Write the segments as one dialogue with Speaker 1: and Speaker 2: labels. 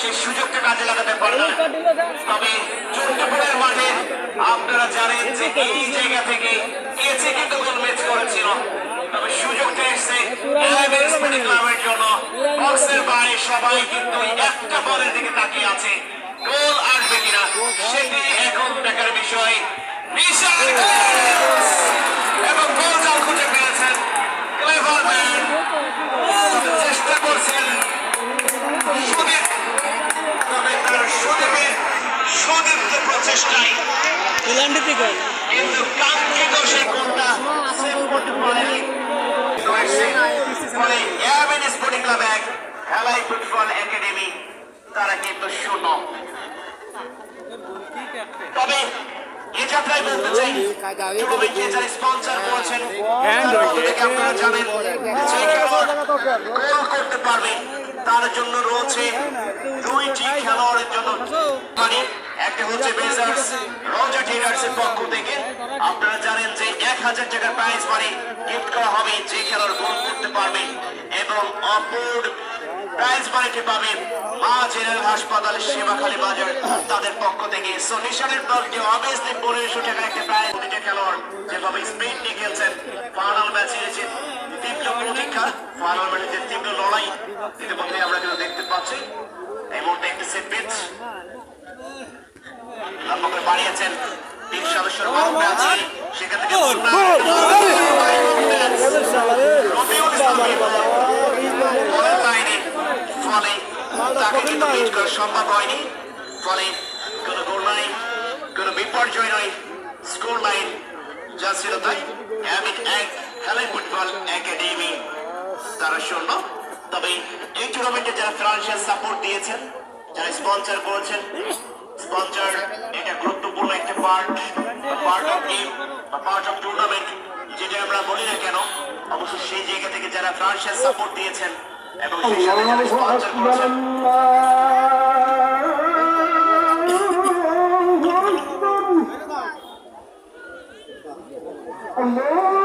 Speaker 1: সেই সুযোগটা কাজে লাগাতে পারে তবে চট্টগ্রামের মাঠে আপনারা জানেন যে এই জায়গা থেকে কেচে কিন্তু গোল ম্যাচ করেছিল। তবে সুযোগটা এসছে মেডিকেল ক্লাবের জন্য। বক্সের বাইরে সবাই কিন্তু একটা বলের দিকে তাকিয়ে আছে। গোল ফুটবল একাডেমি তারা কিন্তু শূন্য তবে এ যাত্রায় বলতে চাই স্পন্সর করেছেন তার আপনারা জানেন গোল করতে পারবে তার জন্য রয়েছে দুইটি খেলোয়াড়ের জন্য মানে একটা হচ্ছে বেজার্স রজার টেরার্সের পক্ষ থেকে আপনারা জানেন যে এক হাজার টাকার প্রাইজ মানি গিফট করা হবে যে খেলোয়াড় গোল করতে পারবে এবং অপর প্রাইজ মানিটি পাবে মা জেনারেল হাসপাতাল সেবাখালী বাজার তাদের পক্ষ থেকে। সো নিশানের দলটি অবভিয়াসলি পনেরোশো টাকার একটা প্রাইজ প্রতিটা খেলোয়াড় যেভাবে স্পেন নিয়ে খেলছেন ফাইনাল ম্যাচে এসেছে তীব্র প্রতীক্ষা ফাইনাল ম্যাচে তীব্র লড়াই ইতিমধ্যে আমরা কিন্তু দেখতে পাচ্ছি। বাড়িয়েছেন তিন সদস্যের সেখান থেকে রবিউল ইসলামী বাইরে ফলে তাকে কিন্তু বিট করা সম্ভব হয়নি। ফলে কোনো গোল নাই কোনো বিপর্যয় নয় স্কোর লাইন যা ছিল তাই হ্যাবিট এক খেলাই ফুটবল একাডেমি। তারা শূন্য। তবে এই টুর্নামেন্টে যারা ফিনান্সিয়াল সাপোর্ট দিয়েছেন যারা স্পন্সর করেছেন স্পন্সার, এটা গুরুত্বপূর্ণ একটি পার্ট পার্ট অফ গেম বা পার্ট অফ টুর্নামেন্ট যেটা আমরা বলি না কেন, অবশ্য সেই জায়গা থেকে যারা ফ্রান্সের সাপোর্ট দিয়েছেন এবং সেই সাথে যারা স্পন্সার করেছেন।
Speaker 2: Allah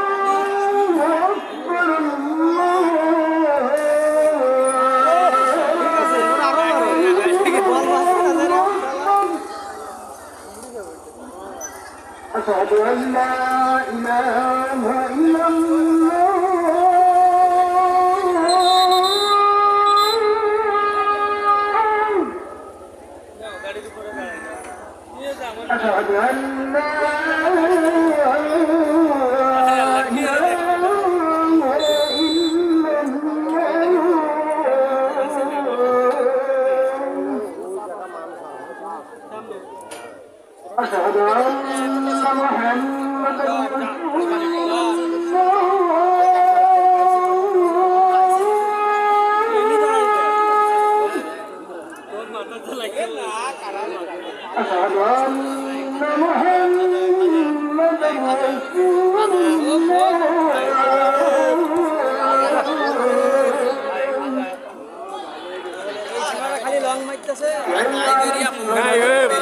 Speaker 2: أشهد أن محمدا رسول الله أشهد أن محمدا رسول الله
Speaker 3: Hey, hey,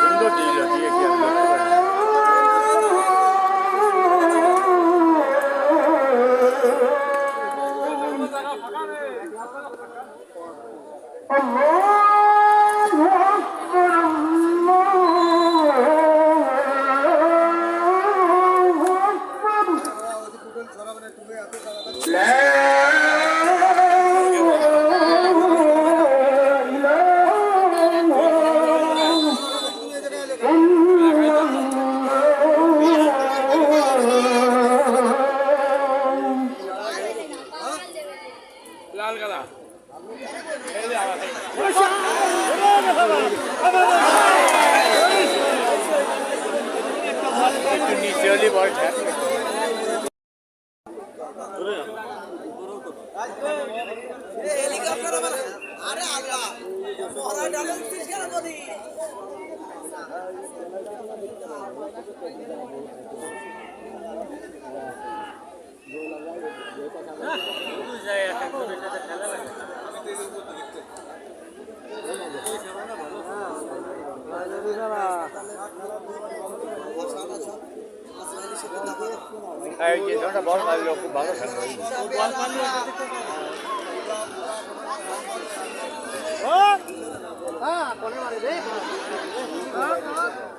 Speaker 4: সুন্দর লাল গালা
Speaker 3: নিচে বল
Speaker 2: আরে আল্লাহ মহারাজ
Speaker 4: আলম সিস্কার বলি Thank you. বল মারলো খুব ভালো খেলো ও হ্যাঁ কোনে মারে রে?
Speaker 3: হ্যাঁ, হ্যাঁ।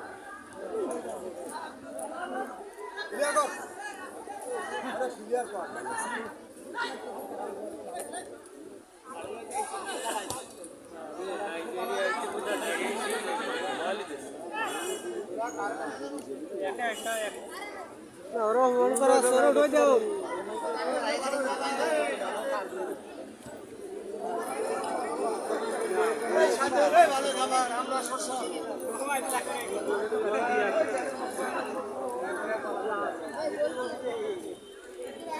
Speaker 3: ওরা মন করা সরো হয়ে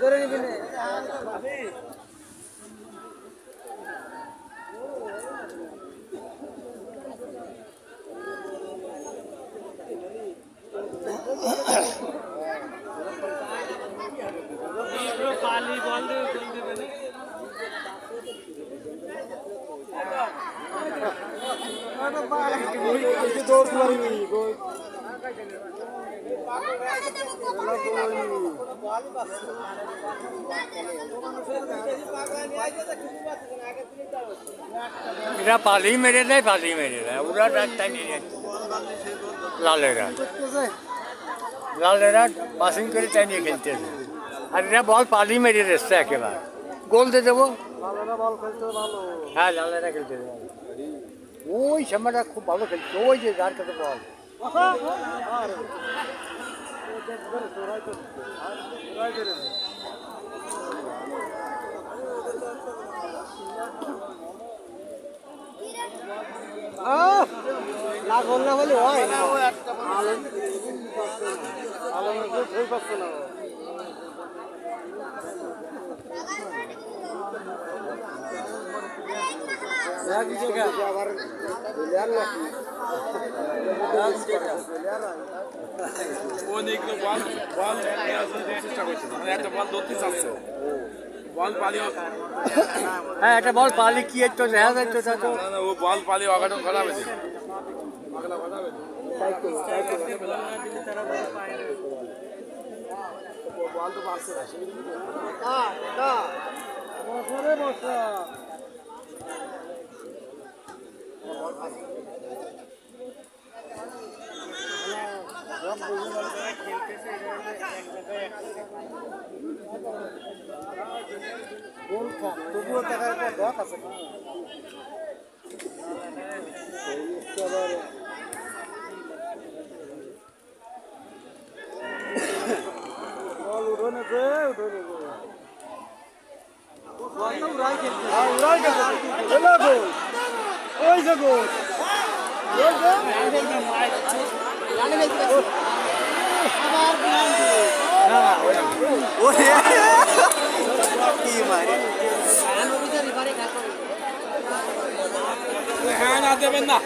Speaker 3: ধরে নিবি পালি বল দেবে না
Speaker 4: মেরে দেয় পালি মেরে দেয় ওরা ডাক্তার নিয়ে যাচ্ছে লালেরা লালেরা পাসিং করে তাই নিয়ে খেলতেছে আর এরা বল পালি মেরে দিচ্ছে একেবারে গোল দিয়ে দেবো
Speaker 3: বল খেলতে ভালো
Speaker 4: হ্যাঁ লালেরা খেলতে দেবো ওই সময়টা খুব ভালো খেলছে ওই যে যার কাছে বল
Speaker 3: লাখ হল না বলে হয়। না পাচ্ছে না আবার
Speaker 5: অনেকগুলো বল বল চেষ্টা করছে একটা বল ধরতে চাচ্ছে বল পালি
Speaker 4: হ্যাঁ একটা বল পালি কি একটু দেখা যাচ্ছে তা তো।
Speaker 5: না, না, ও বল পালি অঘটন খারাপ হয়েছে
Speaker 3: বছরে বছর তবুও টাকার পর দক আছে বল উঠোনে যে উঠোনে যে উড়াই খেলছে উড়াই খেলছে এলো গোল ওই যে গোল
Speaker 5: হ্যাঁ না দেবেন না